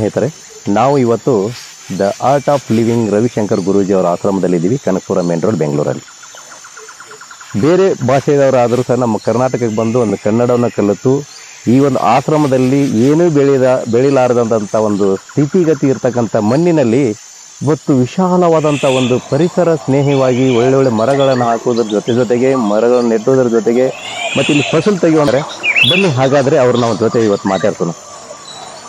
ಸ್ನೇಹಿತರೆ, ನಾವು ಇವತ್ತು the art of living Ravishankar Guruji ಅವರ ಆಶ್ರಮದಲ್ಲಿದ್ದೀವಿ, ಕನಕಪುರ ಮೇನ್ ರೋಡ್ ಬೆಂಗಳೂರಲ್ಲಿ. ಬೇರೆ ಭಾಷೆಯವರಾದರೂ ಸಹ ನಮ್ಮ ಕರ್ನಾಟಕಕ್ಕೆ ಬಂದು ಒಂದು ಕನ್ನಡವನ್ನು ಕಲಿತು, ಈ ಒಂದು ಆಶ್ರಮದಲ್ಲಿ ಏನೂ ಬೆಳೆದ ಬೆಳಿಲಾರದಂಥ ಒಂದು ಸ್ಥಿತಿಗತಿ ಇರತಕ್ಕಂಥ ಮಣ್ಣಿನಲ್ಲಿ ಇವತ್ತು ವಿಶಾಲವಾದಂಥ ಒಂದು ಪರಿಸರ ಸ್ನೇಹಿವಾಗಿ ಒಳ್ಳೊಳ್ಳೆ ಮರಗಳನ್ನು ಹಾಕುವುದರ ಜೊತೆ ಜೊತೆಗೆ, ಮರಗಳನ್ನು ನೆಟ್ಟುವುದರ ಜೊತೆಗೆ ಮತ್ತು ಇಲ್ಲಿ ಫಸಲು ತೆಗೆಯುವಂದರೆ, ಬನ್ನಿ ಹಾಗಾದರೆ ಅವ್ರು ನಾವು ಜೊತೆ ಇವತ್ತು ಮಾತಾಡ್ಸೋಣ.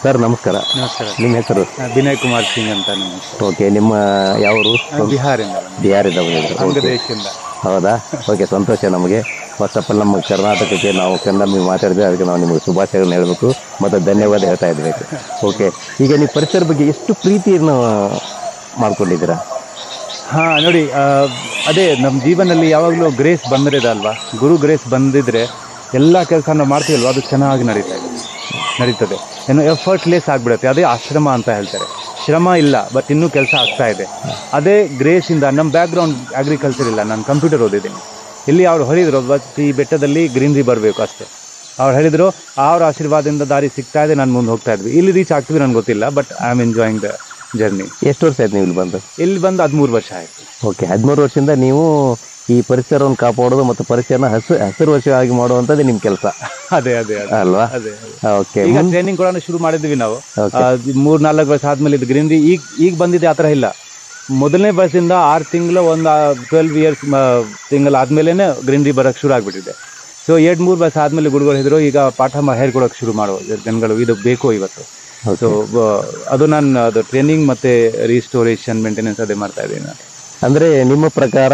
ಸರ್ ನಮಸ್ಕಾರ. ನಮಸ್ಕಾರ. ನಿಮ್ಮ ಹೆಸರು? ವಿನಯ್ ಕುಮಾರ್ ಸಿಂಗ್ ಅಂತ ನಮ್ಮ ಹೆಸರು. ಓಕೆ ನಿಮ್ಮ ಯಾವರು ನಾನು ಬಿಹಾರಿಂದ. ಬಿಹಾರಿಂದ ಬಂದಿದ್ರು ಓಕೆ. ಬಾಂಗ್ಲಾದೇಶದಿಂದ ಹೌದಾ? ಓಕೆ ಸಂತೋಷ ನಮಗೆ. ಫಸ್ಟ್ ಆಫ್ ಆಲ್ ನಮ್ಮ ಕರ್ನಾಟಕಕ್ಕೆ ನಾವು ಕನ್ನಡ ನೀವು ಮಾತಾಡಿದ್ರೆ ಅದಕ್ಕೆ ನಾವು ನಿಮಗೆ ಶುಭಾಶಯಗಳನ್ನ ಹೇಳಬೇಕು ಮತ್ತು ಧನ್ಯವಾದ ಹೇಳ್ತಾ ಇರಬೇಕು ಓಕೆ ಈಗ ನೀವು ಪರಿಸರ ಬಗ್ಗೆ ಎಷ್ಟು ಪ್ರೀತಿಯನ್ನು ಮಾಡ್ಕೊಂಡಿದ್ದೀರಾ? ಹಾ ನೋಡಿ ಆ, ಅದೇ ನಮ್ಮ ಜೀವನದಲ್ಲಿ ಯಾವಾಗಲೂ ಗ್ರೇಸ್ ಬಂದಿರೋದಲ್ವಾ ಅಲ್ವಾ? ಗುರು ಗ್ರೇಸ್ ಬಂದಿದ್ರೆ ಎಲ್ಲ ಕೆಲಸ ನಾವು ಮಾಡ್ತೀವಲ್ವ? ಅದು ಚೆನ್ನಾಗಿ ನಡೀತಾ ಇದೆ. ನಡೀತದೆ. ಏನು ಎಫರ್ಟ್ಲೆಸ್ ಆಗಿಬಿಡುತ್ತೆ. ಅದೇ ಆಶ್ರಮ ಅಂತ ಹೇಳ್ತಾರೆ. ಶ್ರಮ ಇಲ್ಲ ಬಟ್ ಇನ್ನೂ ಕೆಲಸ ಆಗ್ತಾ ಇದೆ. ಅದೇ ಗ್ರೇಸಿಂದ ನಮ್ಮ ಬ್ಯಾಕ್ಗ್ರೌಂಡ್ ಅಗ್ರಿಕಲ್ಚರ್ ಇಲ್ಲ ನಾನು ಕಂಪ್ಯೂಟರ್ ಓದಿದ್ದೀನಿ. ಇಲ್ಲಿ ಅವ್ರು ಹೇಳಿದರು ಬಟ್ ಈ ಬೆಟ್ಟದಲ್ಲಿ ಗ್ರೀನ್ರಿ ಬರಬೇಕು ಅಷ್ಟೇ. ಅವ್ರು ಹೇಳಿದ್ರು ಅವ್ರ ಆಶೀರ್ವಾದದಿಂದ ದಾರಿ ಸಿಗ್ತಾ ಇದೆ ನಾನು ಮುಂದೆ ಹೋಗ್ತಾ ಇದ್ವಿ. ಇಲ್ಲಿ ರೀಚ್ ಆಗ್ತೀವಿ ನನಗೆ ಗೊತ್ತಿಲ್ಲ but I am enjoying the journey ಎಷ್ಟು ವರ್ಷ ಆಯ್ತು ನೀವು ಇಲ್ಲಿ ಬಂದು? ಇಲ್ಲಿ ಬಂದು ಹದಿಮೂರು ವರ್ಷ ಆಯಿತು. ಓಕೆ ಹದಿಮೂರು ವರ್ಷದಿಂದ ನೀವು ಈ ಪರಿಸರವನ್ನು ಕಾಪಾಡೋದು ಮತ್ತು ಪರಿಸರನ ಹಸಿರು ಹಸಿರು ವರ್ಷವಾಗಿ ಮಾಡುವಂತದ್ದು ನಿಮ್ಮ ಕೆಲಸ. ಅದೇ ಅದೇ ಅದೇ. ಅಲ್ವಾ? ಅದೇ ಓಕೆ ಈಗ ಟ್ರೈನಿಂಗ್ ಕೂಡ ಶುರು ಮಾಡಿದ್ವಿ ನಾವು. ಮೂರ್ ನಾಲ್ಕು ವರ್ಷ ಆದ್ಮೇಲೆ ಇದು ಗ್ರೀನ್ರಿ ಈಗ ಈಗ ಬಂದಿದೆ ಆ ಥರ ಇಲ್ಲ. ಮೊದಲನೇ ವರ್ಷದಿಂದ ಆರು ತಿಂಗಳು ಒಂದು ಟ್ವೆಲ್ವ್ ಇಯರ್ಸ್ ತಿಂಗಳು ಆದ್ಮೇಲೆ ಗ್ರೀನ್ರಿ ಬರಕ್ ಶುರು ಆಗ್ಬಿಟ್ಟಿದೆ. ಸೊ ಎರಡು ಮೂರು ವರ್ಷ ಆದ್ಮೇಲೆ ಗುರುಗಳು ಹೇಳಿದ್ರು ಈಗ ಪಾಠ ಮಾ ಹೇಳ್ಕೊಡೋಕೆ ಶುರು ಮಾಡುವ ಜನಗಳು ಇದು ಬೇಕು ಇವತ್ತು. ಸೊ ಅದು ನಾನು ಅದು ಟ್ರೈನಿಂಗ್ ಮತ್ತೆ ರಿಸ್ಟೋರೇಷನ್ ಮೇಂಟೆನೆನ್ಸ್ ಅದೇ ಮಾಡ್ತಾ ಇದ್ದೀನಿ ನಾನು. ಅಂದ್ರೆ ನಿಮ್ಮ ಪ್ರಕಾರ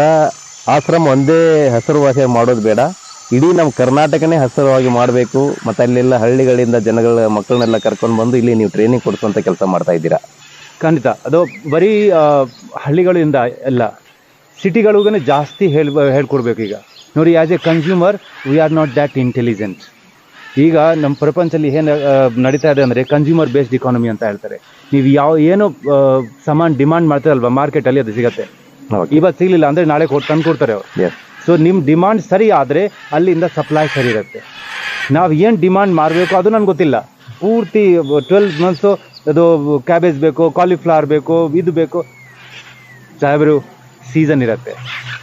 ಆಶ್ರಮ ಒಂದೇ ಹೆಸರುವಾಸಿ ಮಾಡೋದು ಬೇಡ. ಇಡೀ ನಮ್ಮ ಕರ್ನಾಟಕನೇ ಹೆಸರುವಾಗಿ ಮಾಡಬೇಕು. ಮತ್ತು ಅಲ್ಲೆಲ್ಲ ಹಳ್ಳಿಗಳಿಂದ ಜನಗಳ ಮಕ್ಕಳನ್ನೆಲ್ಲ ಕರ್ಕೊಂಡು ಬಂದು ಇಲ್ಲಿ ನೀವು ಟ್ರೈನಿಂಗ್ ಕೊಡಿಸುವಂಥ ಕೆಲಸ ಮಾಡ್ತಾ ಇದ್ದೀರಾ? ಖಂಡಿತ. ಅದು ಬರೀ ಹಳ್ಳಿಗಳಿಂದ ಎಲ್ಲ ಸಿಟಿಗಳಿಗೂ ಜಾಸ್ತಿ ಹೇಳಿ ಹೇಳ್ಕೊಡ್ಬೇಕು ಈಗ. ನೋಡಿ as a consumer we are not that intelligent ಈಗ ನಮ್ಮ ಪ್ರಪಂಚದಲ್ಲಿ ಏನು ನಡೀತಾ ಇದೆ ಅಂದರೆ ಕನ್ಸ್ಯೂಮರ್ ಬೇಸ್ಡ್ ಇಕಾನಮಿ ಅಂತ ಹೇಳ್ತಾರೆ. ನೀವು ಯಾವ, ಏನು ಸಾಮಾನು ಡಿಮಾಂಡ್ ಮಾಡ್ತೀರಲ್ವ? ಮಾರ್ಕೆಟಲ್ಲಿ ಅದು ಸಿಗತ್ತೆ. ಇವತ್ತು ಸಿಗಲಿಲ್ಲ ಅಂದರೆ ನಾಳೆ ಕೊಟ್ಟು ತಂದು ಕೊಡ್ತಾರೆ ಅವರು. ಸೊ ನಿಮ್ಮ ಡಿಮಾಂಡ್ ಸರಿ ಆದರೆ ಅಲ್ಲಿಂದ ಸಪ್ಲೈ ಸರಿ ಇರುತ್ತೆ. ನಾವು ಏನು ಡಿಮಾಂಡ್ ಮಾಡಬೇಕು ಅದು ನನಗೆ ಗೊತ್ತಿಲ್ಲ. ಪೂರ್ತಿ ಟ್ವೆಲ್ವ್ ಮಂತ್ಸು ಅದು ಕ್ಯಾಬೇಜ್ ಬೇಕು ಕಾಲಿಫ್ಲವರ್ ಬೇಕು ಇದು ಬೇಕು. ಸಾಹೇಬರು ಸೀಸನ್ ಇರುತ್ತೆ.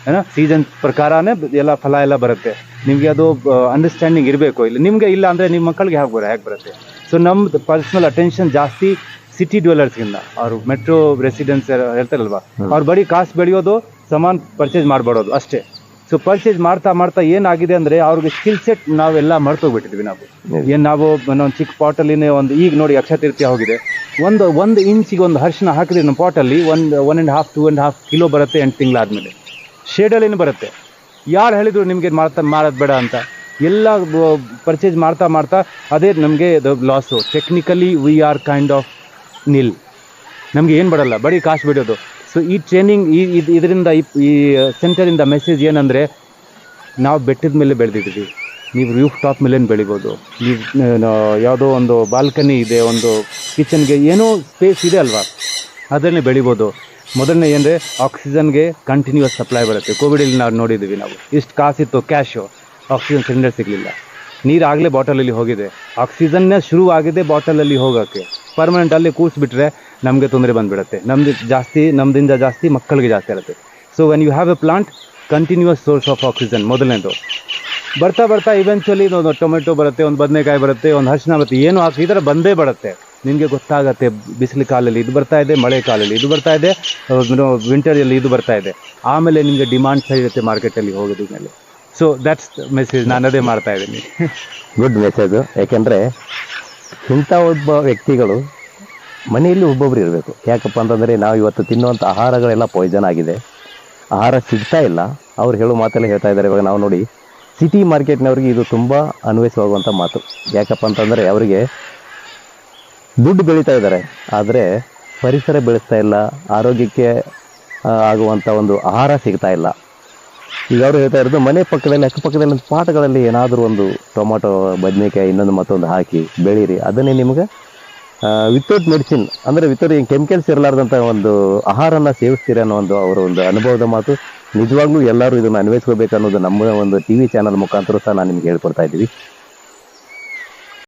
ಏನೋ ಸೀಸನ್ ಪ್ರಕಾರನೇ ಎಲ್ಲ ಫಲ ಎಲ್ಲ ಬರುತ್ತೆ. ನಿಮಗೆ ಅದು ಅಂಡರ್ಸ್ಟ್ಯಾಂಡಿಂಗ್ ಇರಬೇಕು ಇಲ್ಲ. ನಿಮಗೆ ಇಲ್ಲ ಅಂದರೆ ನಿಮ್ಮ ಮಕ್ಕಳಿಗೆ ಹೇಗೆ ಬರೋ ಹೇಗೆ ಬರುತ್ತೆ? ಸೊ ನಮ್ದು ಪರ್ಸ್ನಲ್ ಅಟೆನ್ಷನ್ ಜಾಸ್ತಿ ಸಿಟಿ ಡ್ವೆಲರ್ಸ್ಗಿಂತ ಅವರು ಮೆಟ್ರೋ ರೆಸಿಡೆನ್ಸ್ ಹೇಳ್ತಾರಲ್ವಾ? ಅವ್ರು ಬರೀ ಕಾಸ್ಟ್ ಬೆಳೆಯೋದು ಸಮಾನ್ ಪರ್ಚೇಸ್ ಮಾಡ್ಬಿಡೋದು ಅಷ್ಟೇ. ಸೊ ಪರ್ಚೇಸ್ ಮಾಡ್ತಾ ಮಾಡ್ತಾ ಏನಾಗಿದೆ ಅಂದರೆ ಅವ್ರಿಗೆ ಸ್ಕಿಲ್ ಸೆಟ್ ನಾವೆಲ್ಲ ಮರ್ತೋಗ್ಬಿಟ್ಟಿದ್ವಿ ನಾವು. ಏನು ನಾವು ಒಂದು ಚಿಕ್ಕ ಪಾಟಲ್ಲಿನೇ ಒಂದು ಈಗ ನೋಡಿ ಅಕ್ಷತೀರ್ಥ ಹೋಗಿದೆ. ಒಂದು ಒಂದು ಇಂಚಿಗೆ ಒಂದು ಹರ್ಷನ ಹಾಕಿದ್ರೆ ನಮ್ಮ ಪಾಟಲ್ಲಿ ಒಂದು one and half two and half kilo ಬರುತ್ತೆ ಎಂಟು ತಿಂಗಳಾದಮೇಲೆ. ಶೇಡಲ್ಲಿನೂ ಬರುತ್ತೆ. ಯಾರು ಹೇಳಿದ್ರು ನಿಮಗೆ ಮಾಡ್ತಾ ಮಾಡೋದು ಬೇಡ ಅಂತ. ಎಲ್ಲ ಪರ್ಚೇಸ್ ಮಾಡ್ತಾ ಮಾಡ್ತಾ ಅದೇ ನಮಗೆ loss technically we are kind of nil. ನಮಗೆ ಏನು ಬರಲ್ಲ, ಬರೀ ಕಾಸು ಬಿಡೋದು. ಸೊ ಈ ಟ್ರೈನಿಂಗ್ ಈ ಇದ್- ಇದರಿಂದ ಈ ಸೆಂಟರಿಂದ ಮೆಸೇಜ್ ಏನಂದರೆ, ನಾವು ಬೆಟ್ಟದ ಮೇಲೆ ಬೆಳೆದಿದ್ದೀವಿ. ನೀವು ರೂಫ್ ಟಾಪ್ ಮೇಲೆ ಬೆಳಿಬೋದು. ನೀವು ಯಾವುದೋ ಒಂದು ಬಾಲ್ಕನಿ ಇದೆ, ಒಂದು ಕಿಚನ್ಗೆ ಏನೋ ಸ್ಪೇಸ್ ಇದೆ ಅಲ್ವಾ? ಅದನ್ನೇ ಬೆಳಿಬೋದು. ಮೊದಲನೇ ಏನಂದರೆ ಆಕ್ಸಿಜನ್ಗೆ ಕಂಟಿನ್ಯೂಸ್ ಸಪ್ಲೈ ಬರುತ್ತೆ. ಕೋವಿಡಲ್ಲಿ ನಾವು ನೋಡಿದ್ದೀವಿ ನಾವು. ಇಷ್ಟು ಕಾಸಿತ್ತು ಕ್ಯಾಶು ಆಕ್ಸಿಜನ್ ಸಿಲಿಂಡರ್ ಸಿಗಲಿಲ್ಲ. ನೀರು ಆಗಲೇ ಬಾಟಲಲ್ಲಿ ಹೋಗಿದೆ. ಆಕ್ಸಿಜನ್ನೇ ಶುರು ಆಗಿದೆ ಬಾಟಲಲ್ಲಿ ಹೋಗೋಕ್ಕೆ. ಪರ್ಮನೆಂಟ್ ಅಲ್ಲಿ ಕೂರಿಸ್ಬಿಟ್ರೆ ನಮಗೆ ತೊಂದರೆ ಬಂದ್ಬಿಡುತ್ತೆ. ನಮ್ದು ಜಾಸ್ತಿ, ನಮ್ದಿಂದ ಜಾಸ್ತಿ ಮಕ್ಕಳಿಗೆ ಜಾಸ್ತಿ ಇರುತ್ತೆ. So when you have a plant continuous source of oxygen ಮೊದಲನೇದು. ಬರ್ತಾ ಬರ್ತಾ ಇವೆಂಚುಲಿ ಒಂದು ಟೊಮೆಟೊ ಬರುತ್ತೆ, ಒಂದು ಬದನೆಕಾಯಿ ಬರುತ್ತೆ, ಒಂದು ಅರಿಶಿನ ಬರುತ್ತೆ, ಏನು ಹಾಕಿ ಈ ಥರ ಬಂದೇ ಬರುತ್ತೆ. ನಿಮಗೆ ಗೊತ್ತಾಗುತ್ತೆ, ಬಿಸಿಲು ಕಾಲಲ್ಲಿ ಇದು ಬರ್ತಾ ಇದೆ, ಮಳೆ ಕಾಲಲ್ಲಿ ಇದು ಬರ್ತಾ ಇದೆ ವಿಂಟರಲ್ಲಿ ಇದು ಬರ್ತಾ ಇದೆ. ಆಮೇಲೆ ನಿಮಗೆ ಡಿಮಾಂಡ್ ಸರಿ ಇರುತ್ತೆ ಮಾರ್ಕೆಟಲ್ಲಿ ಹೋಗೋದ್ರ ಮೇಲೆ. ಸೊ ದ್ಯಾಟ್ಸ್ ಮೆಸೇಜ್ ನಾನು ಅದೇ ಮಾಡ್ತಾ ಇದ್ದೀನಿ. ಗುಡ್ ಮೆಸೇಜು ಯಾಕೆಂದರೆ ಇಂಥ ಒಬ್ಬ ವ್ಯಕ್ತಿಗಳು ಮನೆಯಲ್ಲಿ ಒಬ್ಬೊಬ್ರು ಇರಬೇಕು. ಯಾಕಪ್ಪ ಅಂತಂದರೆ ನಾವು ಇವತ್ತು ತಿನ್ನುವಂಥ ಆಹಾರಗಳೆಲ್ಲ ಪಾಯ್ಸನ್ ಆಗಿದೆ. ಆಹಾರ ಸಿಗ್ತಾ ಇಲ್ಲ. ಅವ್ರು ಹೇಳೋ ಮಾತೆಲ್ಲ ಹೇಳ್ತಾ ಇದ್ದಾರೆ. ಇವಾಗ ನಾವು ನೋಡಿ ಸಿಟಿ ಮಾರ್ಕೆಟ್ನವ್ರಿಗೆ ಇದು ತುಂಬ ಅನ್ವಯಿಸುವಂಥ ಮಾತು. ಯಾಕಪ್ಪ ಅಂತಂದರೆ ಅವರಿಗೆ ದುಡ್ಡು ಬೆಳೀತಾ ಇದ್ದಾರೆ. ಆದರೆ ಪರಿಸರ ಬೆಳೆಸ್ತಾ ಇಲ್ಲ. ಆರೋಗ್ಯಕ್ಕೆ ಆಗುವಂಥ ಒಂದು ಆಹಾರ ಸಿಗ್ತಾ ಇಲ್ಲ. ಈಗ ಅವರು ಹೇಳ್ತಾ ಇರೋದು, ಮನೆ ಪಕ್ಕದಲ್ಲಿ ಅಕ್ಕಪಕ್ಕದಲ್ಲಿ ಒಂದು ಪಾಟಗಳಲ್ಲಿ ಏನಾದರೂ ಒಂದು ಟೊಮೊಟೊ, ಬದನೆಕಾಯಿ, ಇನ್ನೊಂದು ಮತ್ತೊಂದು ಹಾಕಿ ಬೆಳೀರಿ. ಅದನ್ನೇ ನಿಮ್ಗೆ ವಿತೌಟ್ ಮೆಡಿಸಿನ್, ಅಂದರೆ ವಿತೌಟ್ ಕೆಮಿಕಲ್ಸ್ ಇರಲಾರ್ದಂಥ ಒಂದು ಆಹಾರನ ಸೇವಿಸ್ತೀರಿ ಅನ್ನೋ ಒಂದು ಅವರ ಒಂದು ಅನುಭವದ ಮಾತು. ನಿಜವಾಗ್ಲೂ ಎಲ್ಲರೂ ಇದನ್ನು ಅನ್ವಯಿಸ್ಕೋಬೇಕು ಅನ್ನೋದು ನಮ್ಮ ಒಂದು ಟಿ ವಿ ಚಾನಲ್ ಮುಖಾಂತರ ಸಹ ನಾನು ನಿಮ್ಗೆ ಹೇಳ್ಕೊಡ್ತಾ ಇದ್ದೀವಿ.